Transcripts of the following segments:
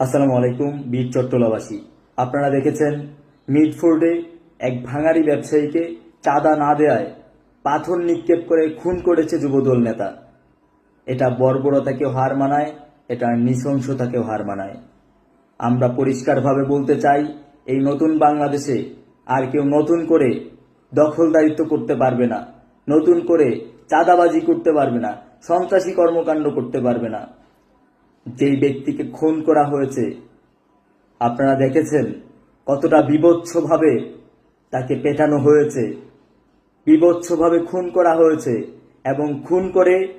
আসসালামু আলাইকুম, বীর চট্টলাবাসী। আপনারা দেখেছেন, মিডফোর্ডে এক ভাঙারি ব্যবসায়ীকে চাঁদা না দেয়ায় পাথর নিক্ষেপ করে খুন করেছে যুবদল নেতা। এটা বর্বরতাকেও হার মানায় এটা নৃশংসতাকেও হার মানায়। আমরা পরিষ্কারভাবে বলতে চাই, এই নতুন বাংলাদেশে আর কেউ নতুন করে দখলদারিত্ব করতে পারবে না, নতুন করে চাঁদাবাজি করতে পারবে না, সন্ত্রাসী কর্মকাণ্ড করতে পারবে না। যেই ব্যক্তিকে খুন করা হয়েছে, আপনারা দেখেছেন কতটা বিভৎসভাবে তাকে পেটানো হয়েছে, বিভৎসভাবে খুন করা হয়েছে এবং খুন করে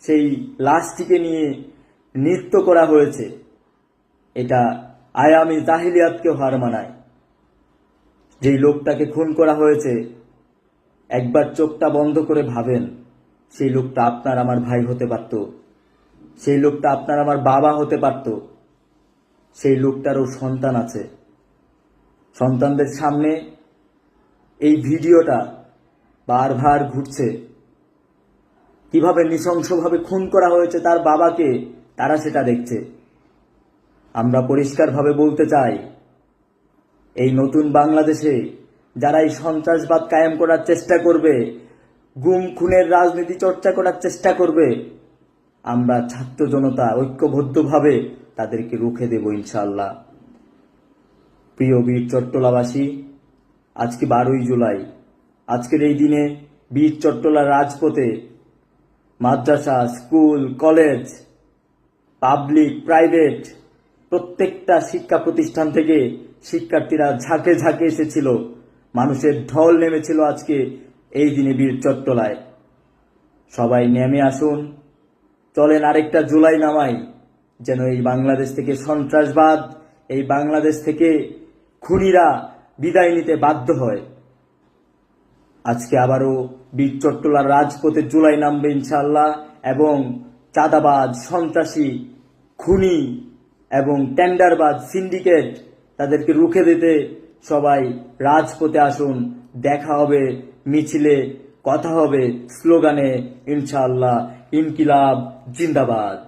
সেই লাশটিকে নিয়ে নৃত্য করা হয়েছে। এটা আয়ামি জাহিলিয়াতকেও হার মানায়। যেই লোকটাকে খুন করা হয়েছে, একবার চোখটা বন্ধ করে ভাবেন, সেই লোকটা আপনার আমার ভাই হতে পারত। সেই লোকটা আপনার আমার বাবা হতে পারত। সেই লোকটারও সন্তান আছে। সন্তানদের সামনে এই ভিডিওটা বারবার ঘুরছে। কীভাবে নৃশংসভাবে খুন করা হয়েছে তার বাবাকে, তারা সেটা দেখছে। আমরা পরিষ্কারভাবে বলতে চাই, এই নতুন বাংলাদেশে যারা এই সন্ত্রাসবাদ কায়েম করার চেষ্টা করবে, গুম, খুনের রাজনীতি চর্চা করার চেষ্টা করবে আমরা ছাত্র জনতা ঐক্যবদ্ধভাবে তাদেরকে রুখে দেব ইনশাল্লাহ প্রিয় বীর চট্টলাবাসী, আজকে বারোই জুলাই। আজকের এই দিনে বীর চট্টলা রাজপথে মাদ্রাসা, স্কুল, কলেজ, পাবলিক, প্রাইভেট প্রত্যেকটা শিক্ষা প্রতিষ্ঠান থেকে শিক্ষার্থীরা ঝাঁকে ঝাঁকে এসেছিল। মানুষের ঢল নেমেছিল আজকে এই দিনে বীর চট্টলায়। সবাই নেমে আসুন। চলেন আরেকটা জুলাই নামাই, যেন এই বাংলাদেশ থেকে সন্ত্রাসবাদ, এই বাংলাদেশ থেকে খুনিরা বিদায় নিতে বাধ্য হয়। আজকে আবারও বীর চট্টলার রাজপথে জুলাই নামবে ইনশাল্লাহ এবং চাঁদাবাজ, সন্ত্রাসী, খুনি এবং টেন্ডারবাজ, সিন্ডিকেট তাদেরকে রুখে দিতে সবাই রাজপথে আসুন, দেখা হবে মিছিলে কথা হবে স্লোগানে ইনশাআল্লাহ ইনকিলাব জিন্দাবাদ।